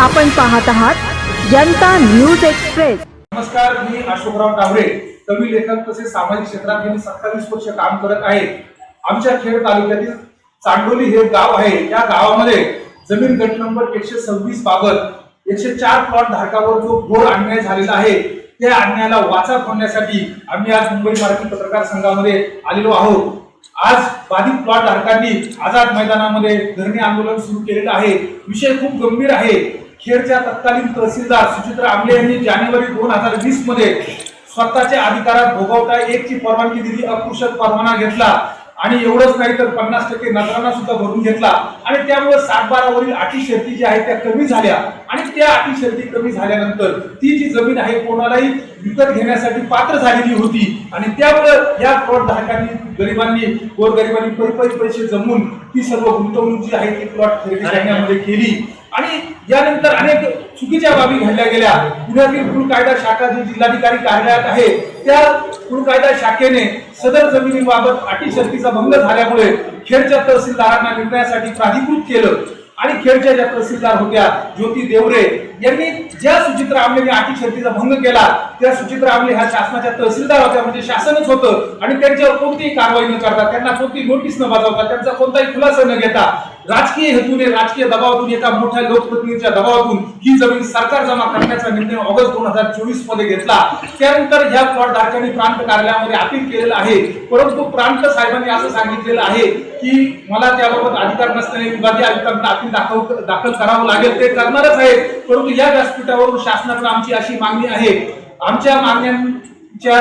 आपण पाहत आहात जनता न्यूज एक्सप्रेस. नमस्कार मी अशोकराव टावरे कवी लेखक तसेच सामाजिक क्षेत्रात गेली सत्तावीस वर्ष काम करत आहे आमच्या खेड तालुक्यातील चांडोली हे गाव आहे. या गावामध्ये जमीन गट नंबर एकशे सव्वीस बाबत एकशे चार प्लॉट धारकावर जो घोर अन्याय झालेला आहे त्या अन्यायाला वाचा फोडण्यासाठी आम्ही आज मुंबई मराठी पत्रकार संघामध्ये आलेलो आहोत. आज बाधित प्लॉट धारकांनी आझाद मैदानामध्ये धरणे आंदोलन सुरू केलेलं आहे. विषय खूप गंभीर आहे. खेडच्या तत्कालीन तहसीलदार सुचित्रा आमले यांनी जानेवारी दोन हजार वीसमध्ये स्वतःच्या अधिकारात भोगवता एक ची परवानगी दिली अकृषक परवाना घेतला आणि एवढंच नाही तर पन्नास टक्के नजराना सुद्धा भरून घेतला. आणि त्यामुळे सातबारावरील अटी शर्ती ज्या आहेत त्या कमी झाल्या. आणि त्या अटी शर्ती कमी झाल्यानंतर ती जी जमीन आहे कोणालाही विकत घेण्यासाठी पात्र झालेली होती. आणि त्यामुळे या प्लॉट धारकांनी गरिबांनी गोरगरिबांनी पै पै पैसे जमून ती सर्व गुंतवणूक जी आहे ती प्लॉट खरेदी करण्यामध्ये केली. आणि यानंतर अनेक चुकीच्या बाबी घडल्या गेल्या. पुण्यातील कृषी कायदा शाखा जी जिल्हाधिकारी कार्यालयात आहे त्या कृषी कायदा शाखेने सदर जमिनीबाबत अटी शर्तीचा भंग झाल्यामुळे खेडच्या तहसीलदारांना निर्णयासाठी प्राधिकृत केलं आणि खेडच्या ज्या तहसीलदार होत्या ज्योती देवरे यांनी ज्या सुचित्रा आमलेने अटी शर्तीचा भंग केला त्या सुचित्रा आमले ह्या शासनाच्या तहसीलदार होत्या म्हणजे शासनच होतं आणि त्यांच्यावर कोणतीही कारवाई न करता त्यांना कोणती नोटीस न बजावता त्यांचा कोणताही खुलासा न घेता राजकीय हेतूने राजकीय दबावातून एका मोठ्या लोकप्रतिनिधीच्या दबावातून ही जमीन सरकार जमा करण्याचा निर्णय ऑगस्ट दोन हजार चोवीसमध्ये घेतला. त्यानंतर ह्या प्लॉट धारकांनी प्रांत कार्यालयामध्ये अपील केलेलं आहे. परंतु प्रांत साहेबांनी असं सांगितलेलं आहे की मला त्याबाबत अधिकार नसल्याने विभागीय आयुक्तांना अपील दाखव दाखल करावं लागेल. ते करणारच आहे परंतु या व्यासपीठावरून शासनाकडे आमची अशी मागणी आहे. आमच्या मागण्यांच्या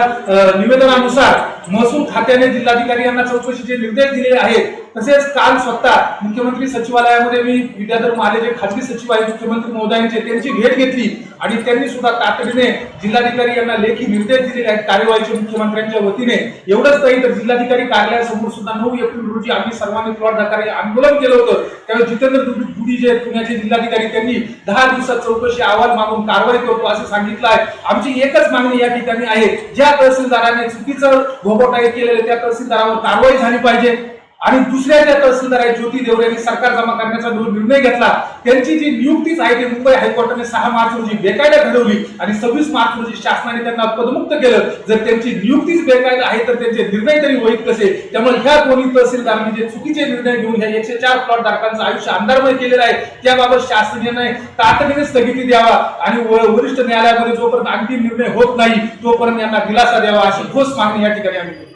निवेदनानुसार महसूल खात्याने जिल्हाधिकारी यांना चौकशीचे निर्देश दिलेले आहेत. तसेच काल स्वतः मुख्यमंत्री सचिवालयामध्ये मी विद्याधर महाले जे खाजगी सचिव आहेत मुख्यमंत्री महोदयांचे त्यांची भेट घेतली आणि त्यांनी सुद्धा तातडीने जिल्हाधिकारी यांना लेखी निर्देश दिलेले आहेत कार्यवाहीचे मुख्यमंत्र्यांच्या वतीने. एवढंच नाही तर जिल्हाधिकारी कार्यालयासमोर सुद्धा नऊ एप्रिल रोजी आम्ही सर्वांनी प्लॉट दाखल आंदोलन केलं होतं. त्यावेळी जितेंद्र दुबे जे पुण्याचे जिल्हाधिकारी त्यांनी दहा दिवसात चौकशी अहवाल मागून कारवाई करतो असं सांगितलं आहे. आमची एकच मागणी या ठिकाणी आहे. ज्या तहसीलदाराने चुकीचं भोगवटा केलेलं त्या तहसीलदारावर कारवाई झाली पाहिजे. आणि दुसऱ्या ज्या तहसीलदार आहेत ज्योती देवरे यांनी सरकार जमा करण्याचा जो निर्णय घेतला त्यांची जी नियुक्तीच आहे ती मुंबई हायकोर्टाने सहा मार्च रोजी बेकायदा घडवली आणि सव्वीस मार्च रोजी शासनाने त्यांना पदमुक्त केलं. जर त्यांची नियुक्तीच बेकायदा आहे तर त्यांचे निर्णय तरी होईल कसे? त्यामुळे ह्या दोन्ही तहसीलदारांनी जे चुकीचे निर्णय घेऊन ह्या एकशे चार प्लॉट धारकांचं आयुष्य अंधारमय केलेलं आहे त्याबाबत शासनाने तातडीने स्थगिती द्यावा आणि व- वरिष्ठ न्यायालयामध्ये जोपर्यंत अंतिम निर्णय होत नाही तोपर्यंत यांना दिलासा द्यावा अशी ठोस मागणी या ठिकाणी आम्ही करतो.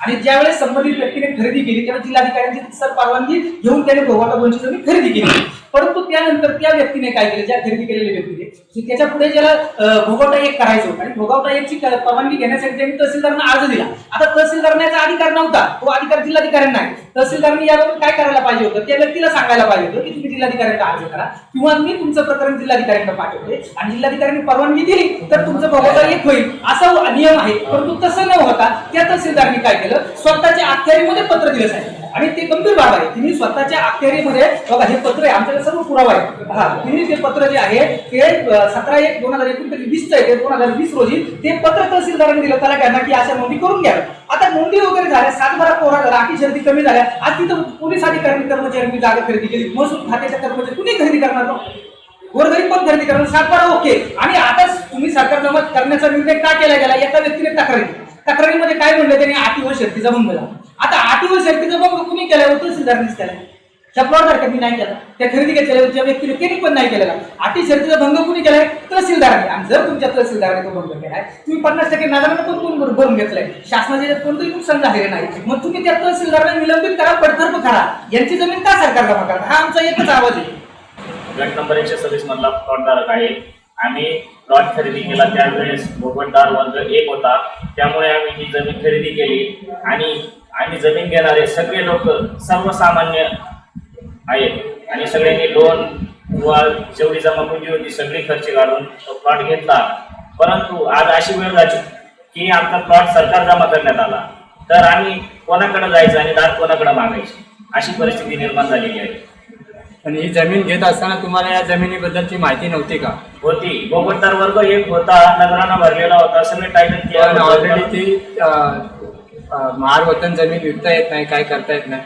आणि ज्यावेळेस संबंधित व्यक्तीने खरेदी केली त्यावेळेस जिल्हाधिकाऱ्यांची सर परवानगी घेऊन त्याने भोगावटा दोनची जमीन खरेदी केली. परंतु त्यानंतर त्या व्यक्तीने काय केलं? ज्या खरेदी केलेल्या व्यक्तीने की त्याच्या पुढे ज्याला अं, भोगावटा एक करायचं होतं. आणि भोगावटा एकची परवानगी घेण्यासाठी त्यांनी तहसीलदारांना अर्ज दिला. आता तहसीलदारांना याचा अधिकार नव्हता. तो अधिकार जिल्हाधिकाऱ्यांना आहे. तहसीलदारांनी याबाबत काय करायला पाहिजे होतं? त्या व्यक्तीला सांगायला पाहिजे होतं की तुम्ही जिल्हाधिकाऱ्यांना अर्ज करा किंवा मी तुमचं प्रकरण जिल्हाधिकाऱ्यांना पाठवते आणि जिल्हाधिकाऱ्यांनी परवानगी दिली तर तुमचं भोगावटा एक होईल. असा नियम आहे. परंतु तसं न होता त्या तहसीलदारांनी काय केलं? स्वतःच्या अखत्यारीमध्ये पत्र दिलं साहेब. आणि ते गंभीर बाब आहे. तिने स्वतःच्या अखत्यारीमध्ये बघा हे पत्र आहे आमच्याकडे सर्व पुरावा आहे. हा तिने ते पत्र जे आहे ते सतरा एक दोन हजार एकोणतरी वीस आहे ते दोन हजार वीस रोजी ते पत्र तहसीलदारांनी दिलं. त्याला त्यांना की अशा नोंदी करून घ्या. आता नोंदी वगैरे झाल्या सातबारा कोरा झाला अटी शर्दी कमी झाल्या. आज तिथं पोलीस अधिकारी कर्मचाऱ्यांनी जागा खरेदी केली. महसूल खात्याच्या कर्मचारी कुणी खरेदी करणार गोरगरीब पण खरेदी करणार. सातबारा ओके. आणि आताच तुम्ही सरकार जमा करण्याचा निर्णय का केला गेला? एका व्यक्तीने तक्रारी. तक्रारीमध्ये काय म्हणलं? त्यांनी आटी व शर्तीचा भंग झाला आता आटी व बघ कुणी केला होतं तहसीलदारांनीच केला त्या नाही केला त्या खरेदी घेतलेल्या ज्या व्यक्तीने त्यांनी पण नाही केलेला. आटी शर्तीचा भंग कुणी केलाय तहसीलदाराने. आणि जर तुमच्या तहसीलदाराने तो भंग केलाय तुम्ही पन्नास टक्के नादानं पण कोण भरून- घेतलाय? शासनाचे कोणतरी नुकसान झालेले नाही. मग तुम्ही त्या तहसीलदारांना निलंबित करा बडतर्फ करा यांची जमीन का सरकार जमा करा हा आमचा एकच आवाज आहे. गट नंबर एकशे सव्वीस मधला प्लॉटधारक आहे. आम्ही प्लॉट खरेदी केला त्यावेळेस भोगवटदार वर्ग एक होता. त्यामुळे आम्ही ही जमीन खरेदी केली. आणि आम्ही जमीन घेणारे सगळे लोक सर्वसामान्य आहेत. आणि सगळ्यांनी लोन किंवा जेवढी जमापुंजी होती सगळी खर्च काढून तो प्लॉट घेतला. परंतु आज अशी वेळ झाली की आमचा प्लॉट सरकार जमा करण्यात आला. तर आम्ही कोणाकडे जायचं आणि दात कोणाकडे मागायची? अशी परिस्थिती निर्माण झालेली आहे. आणि ही जमीन घेत असताना तुम्हाला या जमिनीबद्दलची माहिती नव्हती का? होती. गोपटदार वर्ग एक होता नगरानं भरलेला होता सगळे टायटल पण ऑलरेडी ती महार वतन जमीन विकता येत नाही काय करता येत नाही.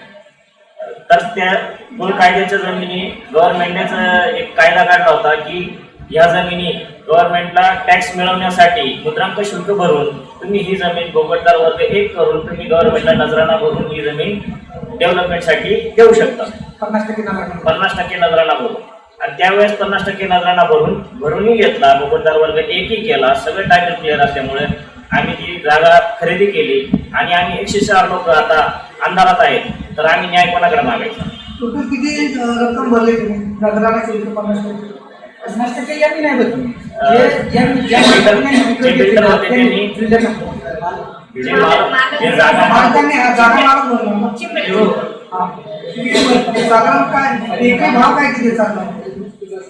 तर त्या मूळ कायद्याच्या जमिनी गव्हर्नमेंटनेच एक कायदा काढला होता की या जमिनी गव्हर्नमेंटला टॅक्स मिळवण्यासाठी मुद्रांक शुल्क भरून तुम्ही ही जमीन भोगटदार वर्ग एक करून तुम्ही गव्हर्नमेंटला नजराना भरून ही जमीन डेव्हलपमेंटसाठी देऊ शकता. पन्नास टक्के. पन्नास टक्के नजराना भरून. आणि त्यावेळेस पन्नास टक्के नजराना भरून भरूनही घेतला. भोगटदार वर्ग एकही केला. सगळं टायटल क्लिअर असल्यामुळे आम्ही ती जागा खरेदी केली आणि आम्ही एकशे चार लोक आता अंधारात आहेत. तर आम्ही न्याय कोणाकडे मागायचा? टोटल किती रक्कम भरली पन्नास टक्के. पन्नास टक्के यांनी नाही जे जागा हा मालक भरला. भरला? काय? एकही भाव काय किती चालला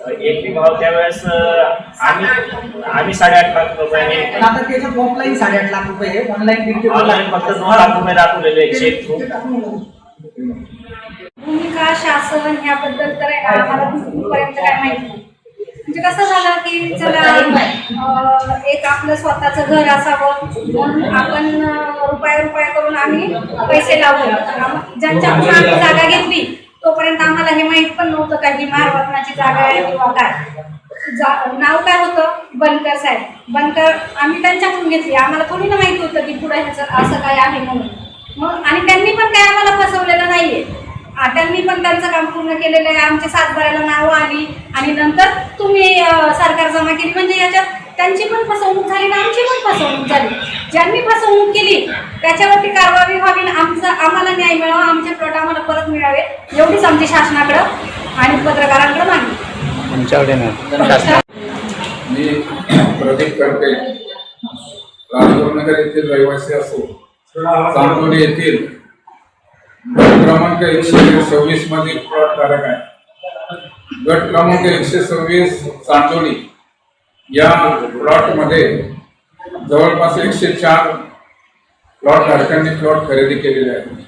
एकरी भाव त्यावेळेस आम्ही आम्ही साडेआठ लाख रुपयाने आता त्याच्यात ऑफलाईन साडेआठ लाख रुपये ऑनलाईन दीड ते दोन ऑनलाईन लाख फक्त दोन लाख रुपये दाखवलेले आहेत चेक थ्रू भूमिका शासन ह्याबद्दल तर आम्हाला पर्यंत काय माहिती नाही. म्हणजे कसं झालं की चला अं, एक आपलं स्वतःचं घर असावं. म्हणून आपण अं, रुपया रुपया करून आम्ही पैसे लावले ज्यांच्याकडून आम्ही जागा घेतली तोपर्यंत आम्हाला हे माहीत पण नव्हतं का ही महारवतनाची जागा आहे किंवा काय. जा- नाव काय होतं? बनकर साहेब. बनकर आम्ही त्यांच्याकडून घेतली. आम्हाला कोणी ना माहीत होतं की पुढे ह्याचं असं काय आहे म्हणून? मग आणि त्यांनी पण काय आम्हाला फसवलेलं नाहीये. त्यांनी पण त्यांचं काम पूर्ण केलेलं आहे. आमच्या सातबाऱ्याला नावं आली. आणि नंतर तुम्ही सरकार जमा केली. म्हणजे याच्यात त्यांची पण फसवणूक झाली आणि आमची पण फसवणूक झाली. ज्यांनी फसवणूक केली त्याच्यावरती कारवाई व्हावी आणि आमचा आम्हाला न्याय मिळावा आमचे प्लॉट आम्हाला परत मिळावे एवढीच आमची शासनाकडं आणि पत्रकारांकडे मागणी. तुमच्याकडे नाही. मी प्रदीप करते. राजगुरुनगर येथील रहिवासी असो चांदोली येथील गट क्रमांक एकशे सव्वीस मधील प्लॉट धारक आहे. गट क्रमांक एकशे सव्वीस चांदोली या प्लॉटमध्ये जवळपास एकशे चार प्लॉट धारकांनी प्लॉट खरेदी केलेले आहे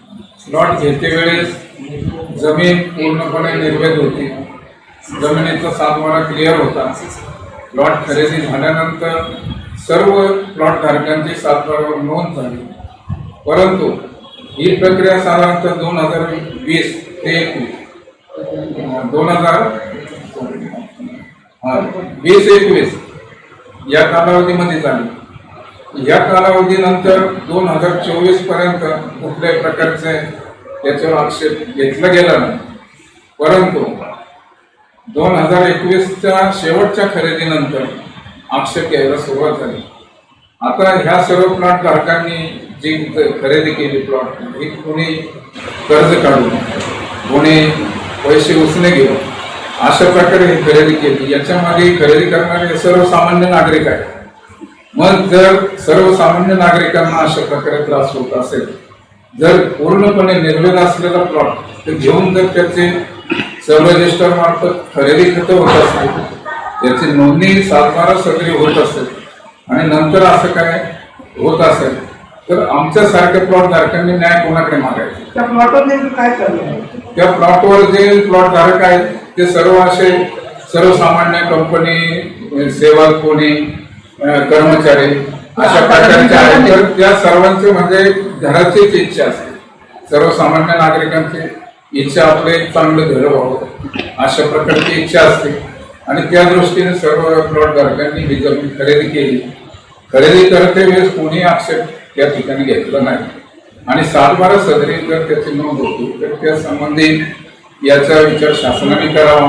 प्लॉट घेते वेळेस जमीन पूर्णपणे निर्वेद होती. जमिनीचा सातवारा क्लिअर होता. प्लॉट खरेदी झाल्यानंतर सर्व प्लॉट धारकांची सातवारावर नोंद झाली. परंतु ही प्रक्रिया साधारणतः दोन हजार वीस ते एकवीस. दोन हजार वीस एकवीस. या कालावधीमध्ये झाली. या कालावधीनंतर दोन हजार चोवीसपर्यंत कुठल्याही प्रकारचे याच्यावर आक्षेप घेतला गेला नाही. परंतु दोन हजार एकवीसच्या शेवटच्या खरेदीनंतर आक्षेप घ्यायला सुरुवात झाली. आता ह्या सर्व प्लॉट धारकांनी जी खरेदी केली प्लॉट ही कोणी कर्ज काढून कोणी पैसे उसने घेऊन अशा प्रकारे ही खरेदी केली. याच्या मागे खरेदी करणारे सर्वसामान्य नागरिक आहेत. मग जर सर्वसामान्य नागरिकांना अशा प्रकारे त्रास होत असेल जर पूर्णपणे निर्वेद असलेला प्लॉट तर घेऊन जर त्याचे सर्व रजिस्टर मार्फत खरेदी खतं होत असेल त्याची नोंदणी सातबारा सगळी होत असेल आणि नंतर असं काय होत असेल तर आमच्यासारख्या प्लॉट धारकांनी न्याय कोणाकडे मागायचा? त्या प्लॉटवर नेमकं काय चाललं त्या प्लॉटवर जे प्लॉट धारक आहेत ते सर्व असे सर्वसामान्य कंपनी सेवा कोणी कर्मचारी अशा प्रकारचे आहेत. तर त्या सर्वांचे म्हणजे घराचीच इच्छा असते. सर्वसामान्य नागरिकांची इच्छा आपले चांगलं घर व्हावं अशा प्रकारची इच्छा असते. आणि त्या दृष्टीने सर्व प्लॉट धारकांनी ही जमीन खरेदी केली. खरेदी करते वेळेस कोणी आक्षेप त्या ठिकाणी घेतला नाही. आणि सातबारा सदरी जर त्याची नोंद होती तर त्या संबंधी याचा विचार शासनाने करावा.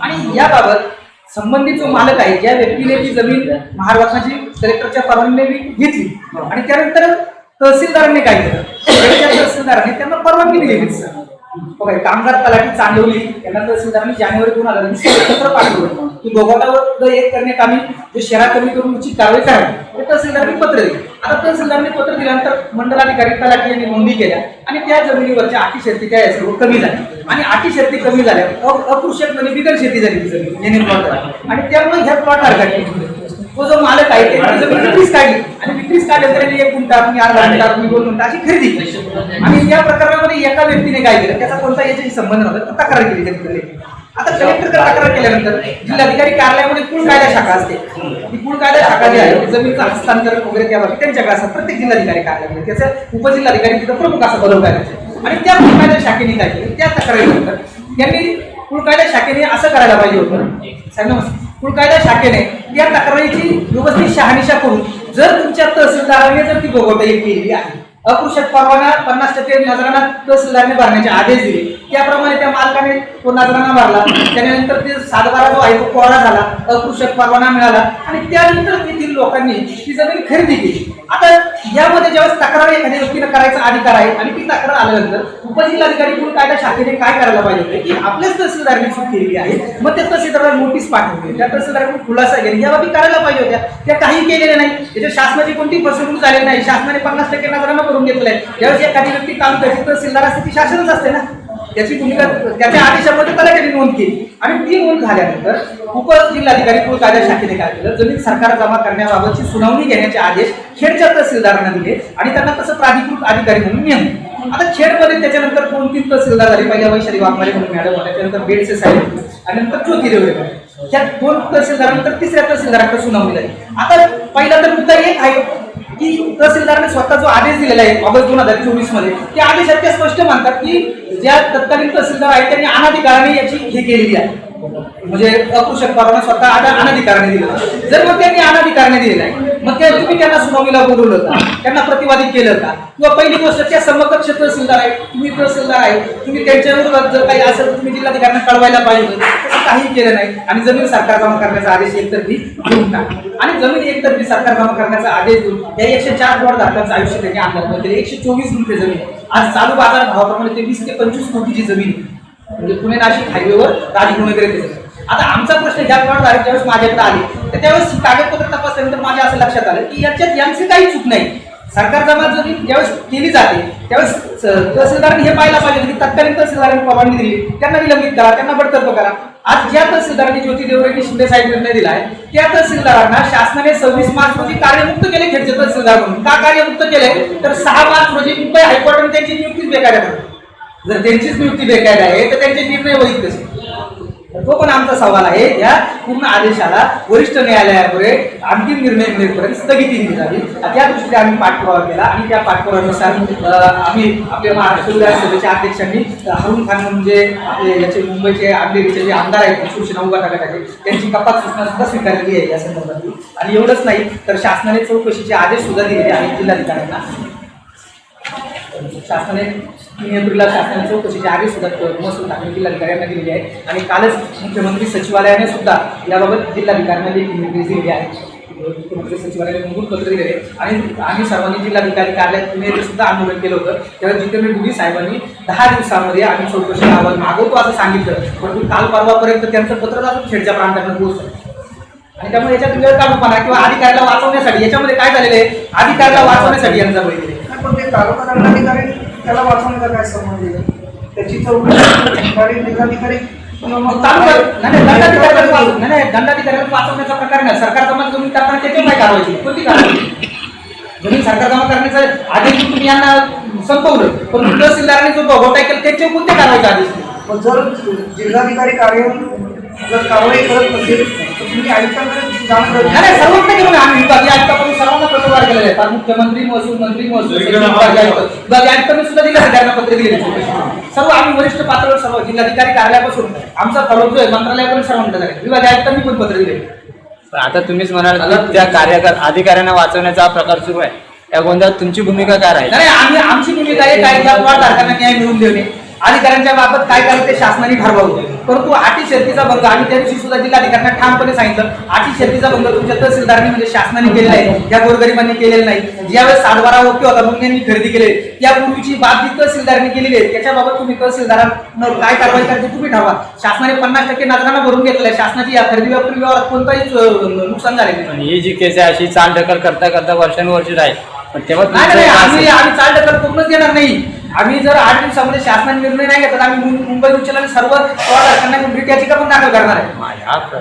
आणि याबाबत संबंधित जो मालक आहे ज्या व्यक्तीने ती जमीन महाराष्ट्राची कलेक्टरच्या परवानगीने घेतली. आणि त्यानंतर तहसीलदारांनी काय केलं? तहसीलदारांनी त्यांना परवानगी दिली सर. बघा कामगार तलाठी चांदवली यांना तहसीलदारांनी जानेवारी दोन हजार पत्र पाठवलं. की दोघांवर एक करण्यात आम्ही जे शहरा कमी करून उचित कारवाई करावी ते तहसीलदारांनी पत्र दिले. आता तहसीलदारांनी पत्र दिल्यानंतर मंडलाधिकारी तलाठी यांनी नोंदी केल्या आणि त्या जमिनीवरच्या अटी शेती काय सर्व कमी झाली. आणि अटी शेती कमी झाल्या अकृषकपणे बिगर शेती झाली ती जमीन प्लॉट आणि त्यामुळे ह्या प्लॉट धारकांनी तो जो मालक आहे त्याने विक्रीस काढली. आणि विक्रीस काढल्यानंतर एक गुंठा तुम्ही अर्धा गुंठा तुम्ही दोन गुंठा अशी खरेदी केली. आणि या प्रकरणामध्ये एका व्यक्तीने काय केलं? त्याचा कोणता याच्याशी संबंध नव्हता तो तक्रार केली त्यांनी आता कलेक्टर तक्रार केल्यानंतर जिल्हाधिकारी कार्यालयामध्ये कुळ कायदा शाखा असते. ती कुळ कायदा शाखा जी आहे जमिनीचं हस्तांतरण वगैरे त्या त्यांच्याकडे असतात प्रत्येक जिल्हाधिकारी कार्यालयामध्ये. त्याचं उपजिल्हाधिकारी तिथं प्रमुख असा कायद्याचे आणि त्या कुळ कायदा शाखेने काय केलं? त्या तक्रारीनंतर त्यांनी कुळ कायदा शाखेने असं करायला पाहिजे होतं. साहेब नमस्ते कुळकायदा शाखेने या तक्रारीची व्यवस्थित शहानिशा करून जर तुमच्या तहसीलदाराने जर ती भोगवता केली आहे अकृषक परवाना पन्नास टक्के नजराना तहसीलदारने भरण्याचे आदेश दिले. त्याप्रमाणे त्या मालकाने तो नजराना भरला त्यानंतर ते सातबारा जो आहे तो कोरा झाला. अकृषक परवाना मिळाला. आणि त्यानंतर तेथील लोकांनी ती जमीन खरेदी केली. आता यामध्ये ज्यावेळेस तक्रार एखाद्या व्यक्तीनं करायचा अधिकार आहे आणि ती तक्रार आल्यानंतर उपजिल्हाधिकारी म्हणून कायदा शाखेने काय करायला पाहिजे होते की आपल्याच तहसीलदारांनी चूक केलेली आहे. मग त्या तहसीलदाराला नोटीस पाठवली त्या तहसीलदाराकडून खुलासा केली या बाबी करायला पाहिजे होत्या. त्या काही केलेल्या नाही. त्याच्या शासनाची कोणती फसवणूक झालेली नाही. शासनाने पन्नास टक्के नजरानं करून घेतलं आहे ज्यावेळेस एखादी व्यक्ती तालुक्याची तहसीलदार असते ती शासनच असते ना. त्याची भूमिका त्याच्या आदेशामध्ये त्याला तलाट्याने नोंद केली. आणि ती नोंद झाल्यानंतर उपजिल्हाधिकारी कुल कायदा शाखेने काय केलं? जमीन सरकार जमा करण्याबाबतची सुनावणी घेण्याचे आदेश खेडच्या तहसीलदारांना दिले आणि त्यांना तसं प्राधिकृत अधिकारी म्हणून नेमले. आता खेडमध्ये त्याच्यानंतर दोन तीन तहसीलदार झाली? पहिल्या वैशाली वाघमारे म्हणून मॅडम आल्या त्यानंतर बेडसे साहेब आणि नंतर ज्योती देवरे या ह्या दोन तहसीलदारानंतर तिसऱ्या तहसीलदारांकडे सुनावणी झाली. आता पहिला तर मुद्दा एक आहे की तहसीलदाराने स्वतः जो आदेश दिलेला आहे ऑगस्ट दोन हजार चोवीसमध्ये त्या आदेशात ते स्पष्ट मानतात की ज्या तत्कालीन तहसीलदार आहेत त्यांनी अनाधिकाराने याची हे केलेली आहे. म्हणजे अकृषक परवाना स्वतः आता अनाधिकाराने दिलं जर मग त्यांनी अनाधिकाराने दिलेला आहे मग ते तुम्ही त्यांना सुनावणीला बोलवलं का? त्यांना प्रतिवादित केलं का? किंवा पहिली गोष्ट त्या समकक्ष तहसीलदार आहे तुम्ही तहसीलदार आहे तुम्ही त्यांच्या विरोधात जर काही असेल तर तुम्ही जिल्हाधिकाऱ्यांना कळवायला पाहिजे. तसं काही केलं नाही आणि जमीन सरकार जमा करण्याचा आदेश एकतर्फी देऊन टाकला. आणि जमीन एकतर्फी सरकार जमा करण्याचा आदेश देऊन या एकशे चार प्लॉट धारकांचं आयुष्य त्यांनी अंदाज केले म्हणजे एकशे चोवीस गुंठे जमीन आज चालू बाजार भावाप्रमाणे ते वीस ते पंचवीस कोटीची जमीन म्हणजे पुणे नाशिक हायवेवर राजगुरुनगर येते आता आमचा प्रश्न ज्या प्लॉट धारक ज्यावेळेस माझ्याकडे आले तर त्यावेळेस कागदपत्र तपासल्यानंतर माझ्या असं लक्षात आलं की याच्यात यांची काही चूक नाही. सरकार जमा जरी ज्यावेळेस केली जाते त्यावेळेस तहसीलदारांनी हे पाहायला पाहिजे की तत्कालीन तहसीलदारांनी परवानगी दिली त्यांना निलंबित करा त्यांना बडतर्फ करा. आज ज्या तहसीलदारांनी ज्योती देवरेंनी शिंदे साहेब निर्णय दिला आहे त्या तहसीलदारांना शासनाने सव्वीस मार्च रोजी कार्यमुक्त केले खेडचे तहसीलदार म्हणून. का कार्यमुक्त केले? तर सहा मार्च रोजी मुंबई हायकोर्टाने त्यांची नियुक्तीच बेकायदा करते जर त्यांचीच नियुक्ती बेकायदा आहे तर त्यांचे निर्णय वैध कसे तो पण आमचा सवाल आहे. या पूर्ण आदेशाला वरिष्ठ न्यायालयापुढे अंतिम निर्णय मिळेपर्यंत स्थगिती दिली जावी. त्या दृष्टीने आम्ही पाठपुरावा केला आणि त्या पाठपुराव्यानुसार आम्ही आपल्या महाराष्ट्र विधानसभेच्या अध्यक्षांनी अं, खान म्हणजे आपले याचे मुंबईचे अंधेरीचे जे आमदार आहेत शिवसेना उभा गटाचे त्यांची कपात सूचना सुद्धा स्वीकारलेली आहे या संदर्भात आणि एवढंच नाही तर शासनाने चौकशीचे आदेश सुद्धा दिलेले आहेत जिल्हाधिकाऱ्यांना. शासनाने तीन एप्रिलला शासन चौकशीच्या आधी सुद्धा महसूल खात्याने जिल्हाधिकाऱ्यांना दिलेली आहे. आणि कालच मुख्यमंत्री सचिवालयाने सुद्धा याबाबत जिल्हाधिकाऱ्यांना देखील निर्देश दिलेले आहेत. मुख्यमंत्री सचिवालयाने मूलभूत पत्र दिलेले आहे. आणि आम्ही सर्वांनी जिल्हाधिकारी कार्यालयात पुणे सुद्धा आंदोलन केलं होतं. तेव्हा मी गुढी साहेबांनी दहा दिवसामध्ये आम्ही चौकशी अहवाल मागवतो असं सांगितलं. परंतु काल परवापर्यंत त्यांचं पत्र अजून खेडच्या प्रांतांना पोहोचलं आणि त्यामुळे याच्यात वेळ काढूपणा किंवा अधिकाऱ्याला वाचवण्यासाठी याच्यामध्ये काय झालेलं आहे? अधिकाऱ्याला वाचवण्यासाठी यांचा बळी पण ते तालुका दंडाधिकारी त्याला वाचवण्याचा काय संबंध आहे? त्याची चौकशी जिल्हाधिकारी दंडाधिकाऱ्याला वाचवण्याचा प्रकार नाही सरकार जमा जमीन टाकताना त्याच्यावर काय कारवाई केली? कोणती कारवाई जमीन सरकार जमा करण्याचा आदेश तुम्ही यांना संपवलं पण तहसीलदारांनी जो भोगवटा केला त्याच्यावर कोणत्या कारवाईचा आदेश दिला? मग जर जिल्हाधिकारी कार्य जर कारवाई करत नसेल तर तुम्ही आयुक्तांकडे जाणं ना आम्ही विभागीय आयुक्ताकडून सर्वांना पत्रव्यवहार केलेला आहे फार मुख्यमंत्री महसूल मंत्री महसूल आयुक्तांनी सुद्धा जिल्हाधिकाऱ्यांना पत्र. सर्व आम्ही वरिष्ठ पातळीवर सर्व जिल्हाधिकारी कार्यालयापासून आमचा फॉलो जो आहे मंत्रालयापर्यंत सर्वांना झाला. विभागीय आयुक्तांनी पण पत्र दिले पण आता तुम्हीच म्हणाल की त्या कार्यकर अधिकाऱ्यांना वाचवण्याचा प्रकार सुरू आहे. या गोंधळात तुमची भूमिका काय राहील? नाही आम्ही आमची भूमिका आहे काय त्या प्लॉट धारकांना न्याय मिळवून देणे. अधिकाऱ्यांच्या बाबत काय करायचं ते शासनाने ठरवावं. परंतु अटी शर्तीचा भंग आणि त्या दिवशी सुद्धा जिल्हाधिकाऱ्यांना ठामपणे सांगितलं अटी शर्तीचा भंग तुमच्या तहसीलदारांनी म्हणजे शासनाने केलेला आहे या गोरगरिबांनी केलेला नाही. ज्यावेळेस सातबारा ओके होता म्हणून त्यांनी खरेदी केले. त्यापूर्वीची बाब जी तहसीलदारांनी केलेली आहे त्याच्याबाबत तुम्ही तहसीलदारांना काय कारवाई करते तुम्ही ठरवा. शासनाने पन्नास टक्के नागरांना भरून घेतलेलं आहे शासनाची या खरेदी व्यापारी व्यवहारात कोणताही नुकसान झालेलं नाही. ही जी केस आहे अशी चाल करता करता वर्षानुवर्षी राहील पण तेव्हा नाही आम्ही काय आम्ही चाल ढकल करूनच देणार नाही. आम्ही जर आठ दिवसामध्ये शासनाने निर्णय नाही घेतला तर आम्ही मुं- मुंबई उच्च न्यायालयात सर्व प्रवासांना रिट याचिका पण दाखल करणार आहे. प्र-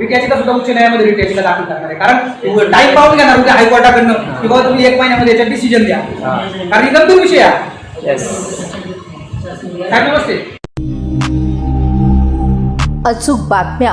रिट याचिका सुद्धा उच्च न्यायालयामध्ये रिट याचिका दाखल करणार आहे. कारण टाईम पाहून घेणार उद्या हायकोर्टाकडनं की बाबा तुम्ही एक महिन्यामध्ये याच्यात डिसिजन द्या. कारण ही गंभीर विषय आहे. Yes. साहेब नमस्ते अचूक बातम्या